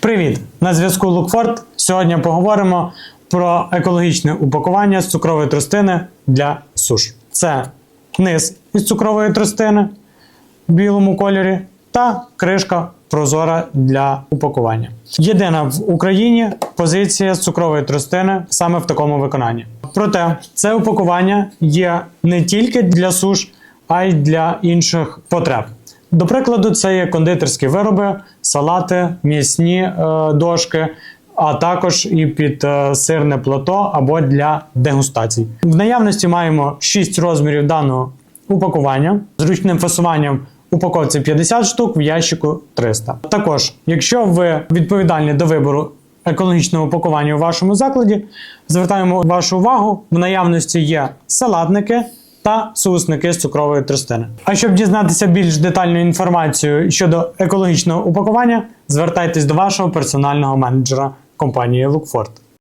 Привіт! На зв'язку Лукфорд. Сьогодні поговоримо про екологічне упакування з цукрової тростини для суш. Це низ із цукрової тростини в білому кольорі та кришка прозора для упакування. Єдина в Україні позиція з цукрової тростини саме в такому виконанні. Проте це упакування є не тільки для суш, а й для інших потреб. До прикладу, це є кондитерські вироби, салати, м'ясні е, дошки, а також і під е, сирне плато або для дегустацій. В наявності маємо 6 розмірів даного упакування з ручним фасуванням упаковці 50 штук, в ящику 300. Також, якщо ви відповідальні до вибору екологічного упакування у вашому закладі, звертаємо вашу увагу, в наявності є салатники та соусники з цукрової тростини. А щоб дізнатися більш детальну інформацію щодо екологічного упакування, звертайтесь до вашого персонального менеджера компанії Lookford.